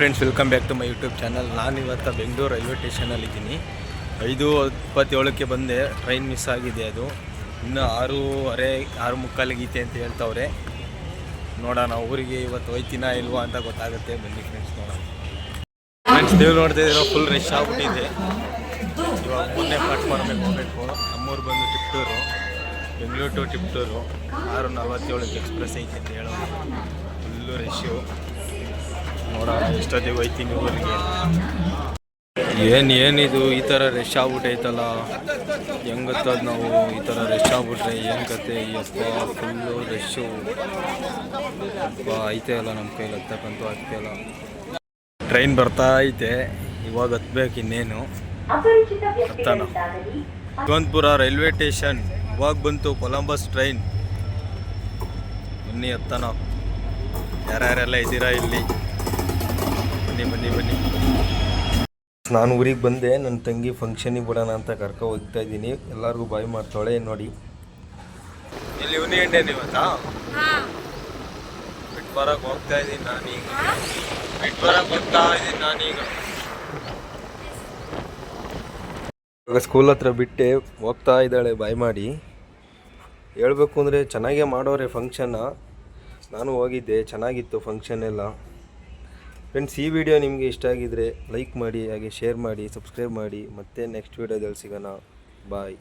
Friends welcome back to my YouTube channel ನಾನು ಇವತ್ತು Bengaluru railway ಸ್ಟೇಷನಲ್ಲಿ ಇದ್ದೀನಿ. ಐದು ಇಪ್ಪತ್ತೇಳಕ್ಕೆ ಬಂದೆ. ಟ್ರೈನ್ ಮಿಸ್ ಆಗಿದೆ ಅದು. ಇನ್ನು ಆರೂವರೆ ಆರು ಮುಕ್ಕಾಲಿಗೆ ಗೀತೆ ಅಂತ ಹೇಳ್ತವ್ರೆ. ನೋಡೋಣ, ಊರಿಗೆ ಇವತ್ತು ಹೋಯ್ತಿನ ಇಲ್ವಾ ಅಂತ ಗೊತ್ತಾಗುತ್ತೆ. ಬನ್ನಿ ಫ್ರೆಂಡ್ಸ್ ನೋಡೋಣ. ಫ್ರೆಂಡ್ಸ್ ನೀವು ನೋಡ್ತಾ ಇದ್ದೀರೋ? ಫುಲ್ ರಶ್ ಆಗ್ಬಿಟ್ಟಿದೆ. ಇವಾಗ ಮೊನ್ನೆ ಪ್ಲಾಟ್ಫಾರ್ಮಿಗೆ ಹೋಗಬೇಕು. ನಮ್ಮೂರು ಬಂದು ಟಿಪ್ಟೂರು ಬೆಂಗಳೂರು ಟು ಟಿಪ್ಟೂರು ಆರು ನಲ್ವತ್ತೇಳಕ್ಕೆ ಎಕ್ಸ್ಪ್ರೆಸ್ ಐತೆ ಅಂತ ಹೇಳೋದು. ಫುಲ್ಲು ರಶ್ಶು ನೋಡೋಣ ಎಷ್ಟೊತ್ತಿಗೆ ಹೋಯ್ತೀನಿ ಊರಿಗೆ ಏನು ಏನಿದು, ಈ ಥರ ರಶ್ ಆಗ್ಬಿಟ್ಟೈತಲ್ಲ. ಹೆಂಗತ್ತದ ನಾವು ಈ ಥರ ರಶ್ ಆಗ್ಬಿಟ್ರೆ, ಏನು ಕತೆ? ಅಪ್ಪ ಫುಲ್ಲು ರಶ್ಶು ಅಪ್ಪ ಐತೆ ಅಲ್ಲ ನಮ್ಮ ಕೈಲಿ, ಹತ್ತಕ್ಕಂತೂ ಅಲ್ಲ. ಟ್ರೈನ್ ಬರ್ತಾ ಐತೆ, ಇವಾಗ ಹತ್ಬೇಕು ಇನ್ನೇನು. ಹತ್ತಾನ. ಯಶವಂತಪುರ ರೈಲ್ವೆ ಸ್ಟೇಷನ್, ಇವಾಗ ಬಂತು ಕೊಲಂಬಸ್ ಟ್ರೈನ್ ಬನ್ನಿ ಹತ್ತಾನ. ಯಾರ್ಯಾರೆಲ್ಲ ಇದ್ದೀರಾ ಇಲ್ಲಿ? ಬನ್ನಿ ಬನ್ನಿ ಬನ್ನಿ. ನಾನು ಊರಿಗೆ ಬಂದೆ ನನ್ನ ತಂಗಿ ಫಂಕ್ಷನಿಗೆ ಬಿಡೋಣ ಅಂತ ಕರ್ಕೊ ಹೋಗ್ತಾ ಇದ್ದೀನಿ. ಎಲ್ಲರಿಗೂ ಬಾಯ್ ಮಾಡ್ತಾಳೆ ನೋಡಿ. ಇಲ್ಲಿ ಇವತ್ತಾ ಬಿಟ್ಟು ಬರಕ್ಕೆ ಹೋಗ್ತಾ ಇದ್ದೀನಿ ನಾನೀಗ. ಬಿಟ್ಟು ಬರಕ್ಕೆ ಹೋಗ್ತಾ ಇದ್ದೀನಿ ನಾನೀಗ. ಇವಾಗ ಸ್ಕೂಲ್ ಹತ್ರ ಬಿಟ್ಟೆ ಹೋಗ್ತಾ ಇದ್ದಾಳೆ ಬಾಯ್ ಮಾಡಿ. ಹೇಳ್ಬೇಕು ಅಂದರೆ ಚೆನ್ನಾಗೇ ಮಾಡೋರೆ ಫಂಕ್ಷನ್ನ ನಾನು ಹೋಗಿದ್ದೆ ಚೆನ್ನಾಗಿತ್ತು ಫಂಕ್ಷನ್ ಎಲ್ಲ ಫ್ರೆಂಡ್ಸ್ ಈ ವಿಡಿಯೋ ನಿಮಗೆ ಇಷ್ಟ ಆಗಿದ್ದರೆ ಲೈಕ್ ಮಾಡಿ, ಹಾಗೆ ಶೇರ್ ಮಾಡಿ ಸಬ್ಸ್ಕ್ರೈಬ್ ಮಾಡಿ. ಮತ್ತೆ ನೆಕ್ಸ್ಟ್ ವಿಡಿಯೋದಲ್ಲಿ ಸಿಗೋಣ. ಬಾಯ್